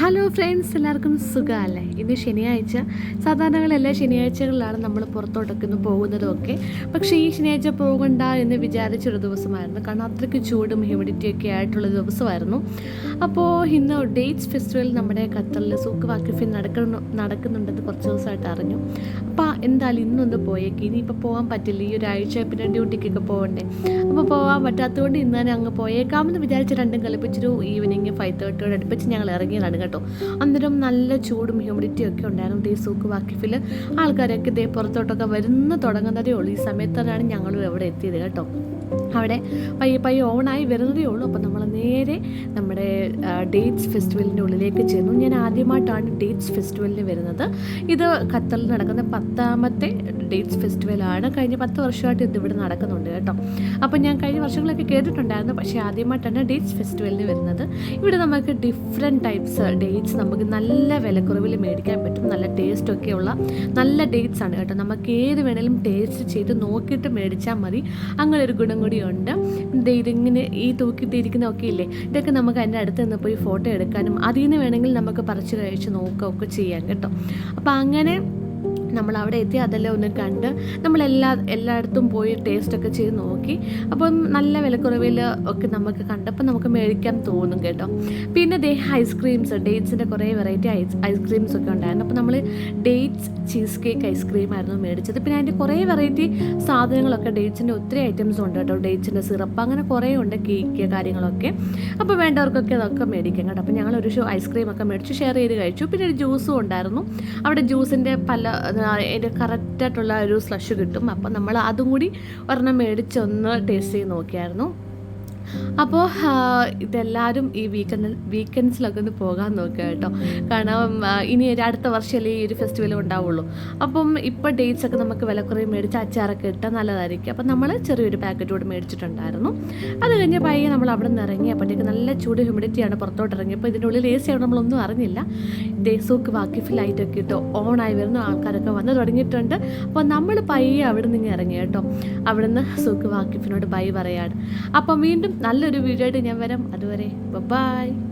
Hello friends എല്ലാവർക്കും സുഖമല്ലേ? ഇന്ന് ശനിയാഴ്ച. സാധാരണ എല്ലാ ശനിയാഴ്ചകളിലാണ് നമ്മൾ പുറത്തോട്ടൊക്കെ ഒന്ന് പോകുന്നതും ഒക്കെ പക്ഷേ ഈ ശനിയാഴ്ച പോകണ്ട എന്ന് വിചാരിച്ചൊരു ദിവസമായിരുന്നു. കാരണം അത്രയ്ക്ക് ചൂടും ഹ്യൂമിഡിറ്റി ഒക്കെ ആയിട്ടുള്ള ദിവസമായിരുന്നു. അപ്പോൾ ഇന്ന് ഡേറ്റ്സ് ഫെസ്റ്റിവൽ നമ്മുടെ ഖത്തറിൽ സൂക്ക് വാക്കിഫിൽ നടക്കുന്നു നടക്കുന്നുണ്ടെന്ന് കുറച്ച് ദിവസമായിട്ട് അറിഞ്ഞു. അപ്പോൾ എന്തായാലും ഇന്നൊന്ന് പോയേക്ക്. ഇനിയിപ്പോൾ പോകാൻ പറ്റില്ല. ഈ ഒരാഴ്ച പിന്നെ ഡ്യൂട്ടിക്കൊക്കെ പോകണ്ടേ. അപ്പോൾ പോകാൻ പറ്റാത്തതുകൊണ്ട് ഇന്ന് തന്നെ അങ്ങ് പോയേക്കാമെന്ന് വിചാരിച്ച് രണ്ടും കളിപ്പിച്ചൊരു ഈവനിങ് ഫൈവ് തേർട്ടിയോട് അടുപ്പിച്ച് ഞങ്ങൾ ഇറങ്ങിയതാണ് കേട്ടോ. അന്നേരം നല്ല ചൂടും ഹ്യൂമിഡിറ്റിയും ഒക്കെ ഉണ്ടായിരുന്നു. ദേ സൂക്ക് വാക്കിഫിൽ ആൾക്കാരൊക്കെ ദേ പുറത്തോട്ടൊക്കെ വരുന്ന തുടങ്ങുന്നതേ ഉള്ളൂ. ഈ സമയത്താണ് ഞങ്ങളും എവിടെ എത്തിയത് കേട്ടോ. അവിടെ പയ്യെ പയ്യെ ഓണായി വരുന്നതേ ഉള്ളൂ. അപ്പോൾ നമ്മൾ നേരെ നമ്മുടെ ഡേറ്റ്സ് ഫെസ്റ്റിവലിന്റെ ഉള്ളിലേക്ക് ചെന്നു. ഞാൻ ആദ്യമായിട്ടാണ് ഡേറ്റ്സ് ഫെസ്റ്റിവലിന് വരുന്നത്. ഇത് ഖത്തറിൽ നടക്കുന്ന പത്താമത്തെ ഡേറ്റ്സ് ഫെസ്റ്റിവലാണ് കഴിഞ്ഞ പത്ത് വർഷമായിട്ട് ഇത് ഇവിടെ നടക്കുന്നുണ്ട് കേട്ടോ. അപ്പോൾ ഞാൻ കഴിഞ്ഞ വർഷങ്ങളൊക്കെ കേട്ടിട്ടുണ്ടായിരുന്നു. പക്ഷേ ആദ്യമായിട്ടാണ് ഡേറ്റ്സ് ഫെസ്റ്റിവലിന് വരുന്നത്. ഇവിടെ നമുക്ക് ഡിഫറെന്റ് ടൈപ്സ് ഡേറ്റ്സ് നമുക്ക് നല്ല വിലക്കുറവിൽ മേടിക്കാൻ പറ്റും. നല്ല ടേസ്റ്റൊക്കെ ഉള്ള നല്ല ഡേറ്റ്സ് ആണ് കേട്ടോ. നമുക്ക് ഏത് വേണേലും ടേസ്റ്റ് ചെയ്ത് നോക്കിയിട്ട് മേടിച്ചാൽ മതി. അങ്ങനെ ഒരു ഗുണം കൂടിയുണ്ട് ഇതിങ്ങനെ ഈ തൂക്കിയിട്ടിരിക്കുന്നതൊക്കെ ഇല്ലേ? ഇതൊക്കെ നമുക്ക് അതിന്റെ അടുത്ത് നിന്ന് പോയി ഫോട്ടോ എടുക്കാനും അതിൽ നിന്ന് വേണമെങ്കിൽ നമുക്ക് പറിച്ച് കഴിച്ച് നോക്കുകയൊക്കെ ചെയ്യാം കേട്ടോ. അപ്പോൾ അങ്ങനെ നമ്മൾ അവിടെ എത്തി അതെല്ലാം ഒന്ന് കണ്ട് നമ്മളെല്ലാ എല്ലായിടത്തും പോയി ടേസ്റ്റൊക്കെ ചെയ്ത് നോക്കി. അപ്പം നല്ല വിലക്കുറവിൽ ഒക്കെ നമുക്ക് കണ്ടപ്പോൾ നമുക്ക് മേടിക്കാൻ തോന്നും കേട്ടോ. പിന്നെ ദേ ഐസ്ക്രീംസ് ഡേറ്റ്സിന്റെ കുറേ വെറൈറ്റി ഐസ് ഐസ്ക്രീംസ് ഒക്കെ ഉണ്ടായിരുന്നു. അപ്പോൾ നമ്മൾ ഡേറ്റ്സ് ചീസ് കേക്ക് ഐസ്ക്രീം ആയിരുന്നു മേടിച്ചത്. പിന്നെ അതിന്റെ കുറേ വെറൈറ്റി സാധനങ്ങളൊക്കെ ഡേറ്റ്സിന്റെ ഒത്തിരി ഐറ്റംസ് ഉണ്ട് കേട്ടോ. ഡേറ്റ്സിന്റെ സിറപ്പ് അങ്ങനെ കുറേ ഉണ്ട് കേക്ക് കാര്യങ്ങളൊക്കെ. അപ്പോൾ വേണ്ടവർക്കൊക്കെ അതൊക്കെ മേടിക്കാം കേട്ടോ. അപ്പോൾ ഞങ്ങളൊരു ഷോ ഐസ്ക്രീം ഒക്കെ മേടിച്ചു ഷെയർ ചെയ്ത് കഴിച്ചു. പിന്നെ ഒരു ജ്യൂസും ഉണ്ടായിരുന്നു. അവിടെ ജ്യൂസിന്റെ പല അതിന്റെ കറക്റ്റായിട്ടുള്ള ഒരു സ്ലഷ് കിട്ടും. അപ്പോൾ നമ്മൾ അതും കൂടി ഒരെണ്ണം മേടിച്ചൊന്ന് ടേസ്റ്റ് ചെയ്ത് നോക്കിയായിരുന്നു. അപ്പോൾ ഇതെല്ലാവരും ഈ വീക്കെൻഡ് വീക്കെൻഡ്സിലൊക്കെ ഒന്ന് പോകാൻ നോക്കുക കേട്ടോ. കാരണം ഇനി ഒരു അടുത്ത വർഷമല്ലേ ഈ ഒരു ഫെസ്റ്റിവൽ ഉണ്ടാവുള്ളൂ. അപ്പം ഇപ്പോൾ ഡേറ്റ്സ് ഒക്കെ നമുക്ക് വിലക്കുറവ് മേടിച്ച് അച്ചാറൊക്കെ ഇട്ടാൽ നല്ലതായിരിക്കും. അപ്പം നമ്മൾ ചെറിയൊരു പാക്കറ്റ് കൂടെ മേടിച്ചിട്ടുണ്ടായിരുന്നു. അത് കഴിഞ്ഞ് പയ്യെ നമ്മൾ അവിടെ നിന്ന് ഇറങ്ങി അപ്പോഴത്തേക്ക് നല്ല ചൂട് ഹ്യൂമിഡിറ്റിയാണ് പുറത്തോട്ട് ഇറങ്ങിയപ്പോൾ ഇതിന്റെ ഉള്ളിൽ എ സി ആണ് നമ്മളൊന്നും അറിഞ്ഞില്ല. ദേശമൊക്കെ വാക്കിഫ് ലൈറ്റൊക്കെ ഇട്ട് ആയി വരുന്ന ആൾക്കാരൊക്കെ വന്ന് തുടങ്ങിയിട്ടുണ്ട്. അപ്പോൾ നമ്മൾ പയ്യെ അവിടെ നിന്ന് ഇറങ്ങി കേട്ടോ. അവിടെ നിന്ന് സൂക്ക് വാക്കിഫിനോട് ബൈ പറയാണ്. അപ്പം വീണ്ടും നല്ലൊരു വീഡിയോ ആയിട്ട് ഞാൻ വരാം. അതുവരെ ബൈ